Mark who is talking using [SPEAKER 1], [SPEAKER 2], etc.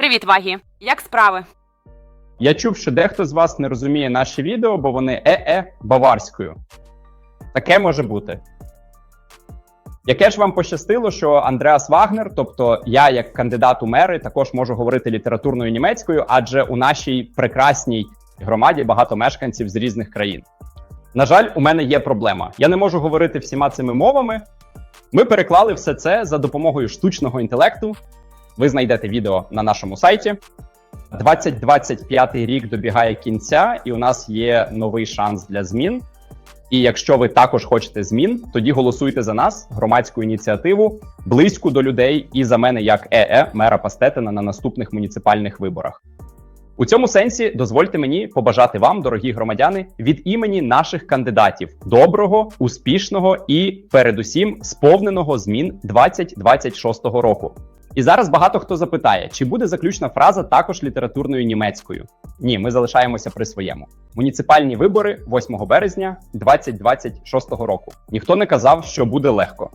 [SPEAKER 1] Привіт, Вагі! Як справи?
[SPEAKER 2] Я чув, що дехто з вас не розуміє наші відео, бо вони е-е баварською. Таке може бути. Яке ж вам пощастило, що Андреас Вагнер, тобто я, як кандидат у мери, також можу говорити літературною німецькою, адже у нашій прекрасній громаді багато мешканців з різних країн. На жаль, у мене є проблема. Я не можу говорити всіма цими мовами. Ми переклали все це за допомогою штучного інтелекту. Ви знайдете відео на нашому сайті. 2025 рік добігає кінця, і у нас є новий шанс для змін. І якщо ви також хочете змін, тоді голосуйте за нас, громадську ініціативу, близьку до людей і за мене як ЕЕ, мера Пастетина на наступних муніципальних виборах. У цьому сенсі дозвольте мені побажати вам, дорогі громадяни, від імені наших кандидатів доброго, успішного і, передусім, сповненого змін 2026 року. І зараз багато хто запитає, чи буде заключна фраза також літературною німецькою. Ні, ми залишаємося при своєму. Муніципальні вибори 8 березня 2026 року. Ніхто не казав, що буде легко.